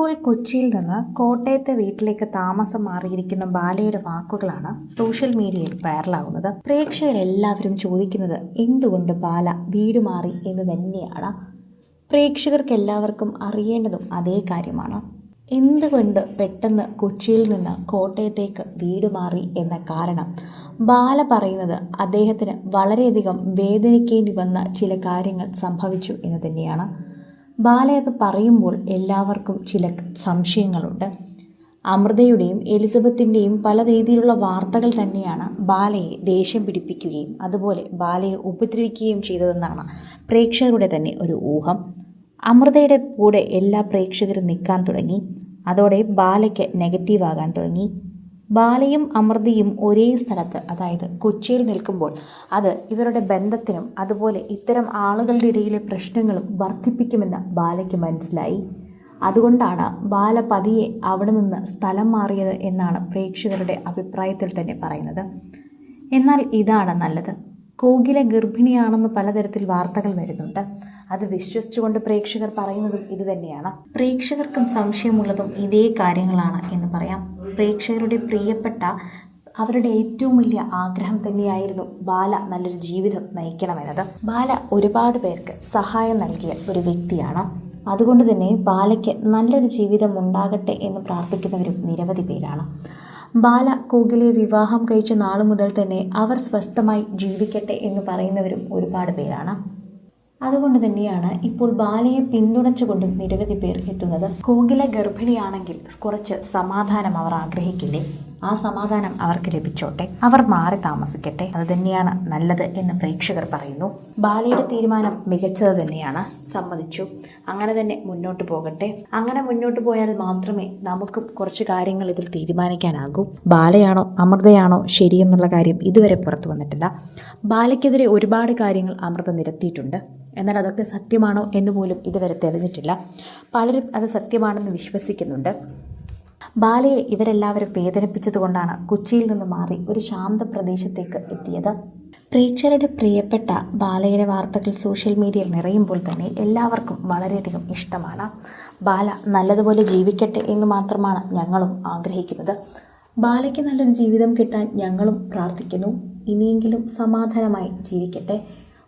ഇപ്പോൾ കൊച്ചിയിൽ നിന്ന് കോട്ടയത്തെ വീട്ടിലേക്ക് താമസം മാറിയിരിക്കുന്ന ബാലയുടെ വാക്കുകളാണ് സോഷ്യൽ മീഡിയയിൽ വൈറലാകുന്നത്. പ്രേക്ഷകരെല്ലാവരും ചോദിക്കുന്നത് എന്തുകൊണ്ട് ബാല വീട് മാറി എന്ന് തന്നെയാണ്. പ്രേക്ഷകർക്ക് എല്ലാവർക്കും അറിയേണ്ടതും അതേ കാര്യമാണ്. എന്തുകൊണ്ട് പെട്ടെന്ന് കൊച്ചിയിൽ നിന്ന് കോട്ടയത്തേക്ക് വീട് മാറി എന്ന കാരണം? ബാല പറയുന്നത് അദ്ദേഹത്തിന് വളരെയധികം വേദനിക്കേണ്ടി വന്ന ചില കാര്യങ്ങൾ സംഭവിച്ചു എന്ന് തന്നെയാണ്. ബാല അത് പറയുമ്പോൾ എല്ലാവർക്കും ചില സംശയങ്ങളുണ്ട്. അമൃതയുടെയും എലിസബത്തിന്റെയും പല രീതിയിലുള്ള വാർത്തകൾ തന്നെയാണ് ബാലയെ ദേഷ്യം പിടിപ്പിക്കുകയും അതുപോലെ ബാലയെ ഉപദ്രവിക്കുകയും ചെയ്തതെന്നാണ് പ്രേക്ഷകരുടെ തന്നെ ഒരു ഊഹം. അമൃതയുടെ കൂടെ എല്ലാ പ്രേക്ഷകരും നിൽക്കാൻ തുടങ്ങി. അതോടെ ബാലയ്ക്ക് നെഗറ്റീവ് ആകാൻ തുടങ്ങി. ബാലയും അമൃതിയും ഒരേ സ്ഥലത്ത് അതായത് കൊച്ചിയിൽ നിൽക്കുമ്പോൾ അത് ഇവരുടെ ബന്ധത്തിനും അതുപോലെ ഇത്തരം ആളുകളുടെ ഇടയിലെ പ്രശ്നങ്ങളും വർദ്ധിപ്പിക്കുമെന്ന് ബാലയ്ക്ക് മനസ്സിലായി. അതുകൊണ്ടാണ് ബാല പതിയെ അവിടെ നിന്ന് സ്ഥലം മാറിയത് എന്നാണ് പ്രേക്ഷകരുടെ അഭിപ്രായത്തിൽ തന്നെ പറയുന്നത്. എന്നാൽ ഇതാണ് നല്ലത്. കോകില ഗർഭിണിയാണെന്ന് പലതരത്തിൽ വാർത്തകൾ വരുന്നുണ്ട്. അത് വിശ്വസിച്ചുകൊണ്ട് പ്രേക്ഷകർ പറയുന്നതും ഇതുതന്നെയാണ് പ്രേക്ഷകർക്കും സംശയമുള്ളതും ഇതേ കാര്യങ്ങളാണ് എന്ന് പറയാം. പ്രേക്ഷകരുടെ പ്രിയപ്പെട്ട അവരുടെ ഏറ്റവും വലിയ ആഗ്രഹം തന്നെയായിരുന്നു ബാല നല്ലൊരു ജീവിതം നയിക്കണമെന്നത്. ബാല ഒരുപാട് പേർക്ക് സഹായം നൽകിയ ഒരു വ്യക്തിയാണ്. അതുകൊണ്ട് തന്നെ ബാലയ്ക്ക് നല്ലൊരു ജീവിതം ഉണ്ടാകട്ടെ എന്ന് പ്രാർത്ഥിക്കുന്നവരും നിരവധി പേരാണ്. ബാല കോകിലെ വിവാഹം കഴിച്ച നാളു മുതൽ തന്നെ അവർ സ്വസ്ഥമായി ജീവിക്കട്ടെ എന്ന് പറയുന്നവരും ഒരുപാട് പേരാണ്. അതുകൊണ്ട് തന്നെയാണ് ഇപ്പോൾ ബാലയെ പിന്തുണച്ചുകൊണ്ടും നിരവധി പേർ എത്തുന്നത്. കോകില ഗർഭിണിയാണെങ്കിൽ കുറച്ച് സമാധാനം അവർ ആഗ്രഹിക്കില്ലേ? ആ സമാധാനം അവർക്ക് ലഭിച്ചോട്ടെ. അവർ മാറി താമസിക്കട്ടെ. അത് തന്നെയാണ് നല്ലത് എന്ന് പ്രേക്ഷകർ പറയുന്നു. ബാലയുടെ തീരുമാനം മികച്ചത് തന്നെയാണ്. സമ്മതിച്ചു. അങ്ങനെ തന്നെ മുന്നോട്ട് പോകട്ടെ. അങ്ങനെ മുന്നോട്ട് പോയാൽ മാത്രമേ നമുക്കും കുറച്ച് കാര്യങ്ങൾ ഇതിൽ തീരുമാനിക്കാനാകൂ. ബാലയാണോ അമൃതയാണോ ശരിയെന്നുള്ള കാര്യം ഇതുവരെ പുറത്തു വന്നിട്ടില്ല. ബാലയ്ക്കെതിരെ ഒരുപാട് കാര്യങ്ങൾ അമൃത നിരത്തിയിട്ടുണ്ട്. എന്നാൽ അതൊക്കെ സത്യമാണോ എന്ന് പോലും ഇതുവരെ തെളിഞ്ഞിട്ടില്ല. പലരും അത് സത്യമാണെന്ന് വിശ്വസിക്കുന്നുണ്ട്. ബാലയെ ഇവരെല്ലാവരും വേദനിപ്പിച്ചതുകൊണ്ടാണ് കൊച്ചിയിൽ നിന്ന് മാറി ഒരു ശാന്ത പ്രദേശത്തേക്ക് എത്തിയത്. പ്രേക്ഷകരുടെ പ്രിയപ്പെട്ട ബാലയുടെ വാർത്തകൾ സോഷ്യൽ മീഡിയയിൽ നിറയുമ്പോൾ തന്നെ എല്ലാവർക്കും വളരെയധികം ഇഷ്ടമാണ്. ബാല നല്ലതുപോലെ ജീവിക്കട്ടെ എന്ന് മാത്രമാണ് ഞങ്ങളും ആഗ്രഹിക്കുന്നത്. ബാലയ്ക്ക് നല്ലൊരു ജീവിതം കിട്ടാൻ ഞങ്ങളും പ്രാർത്ഥിക്കുന്നു. ഇനിയെങ്കിലും സമാധാനമായി ജീവിക്കട്ടെ.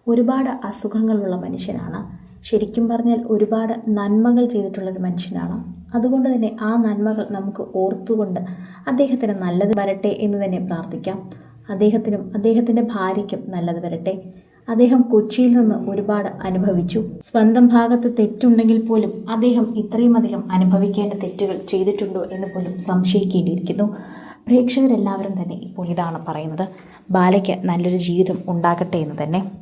ഒരുപാട് അസുഖങ്ങളുള്ള മനുഷ്യനാണ്. ശരിക്കും പറഞ്ഞാൽ ഒരുപാട് നന്മകൾ ചെയ്തിട്ടുള്ളൊരു മനുഷ്യനാണ്. അതുകൊണ്ട് തന്നെ ആ നന്മകൾ നമുക്ക് ഓർത്തുകൊണ്ട് അദ്ദേഹത്തിന് നല്ലത് വരട്ടെ എന്ന് തന്നെ പ്രാർത്ഥിക്കാം. അദ്ദേഹത്തിനും അദ്ദേഹത്തിന്റെ ഭാര്യയ്ക്കും നല്ലത് വരട്ടെ. അദ്ദേഹം കൊച്ചിയിൽ നിന്ന് ഒരുപാട് അനുഭവിച്ചു. സ്വന്തം ഭാഗത്ത് തെറ്റുണ്ടെങ്കിൽ പോലും അദ്ദേഹം ഇത്രയും അധികം അനുഭവിക്കേണ്ട തെറ്റുകൾ ചെയ്തിട്ടുണ്ടോ എന്ന് പോലും സംശയിക്കേണ്ടിയിരിക്കുന്നു. പ്രേക്ഷകരെല്ലാവരും തന്നെ ഇപ്പോൾ ഇതാണ് പറയുന്നത്. ബാലയ്ക്ക് നല്ലൊരു ജീവിതം ഉണ്ടാകട്ടെ എന്ന് തന്നെ.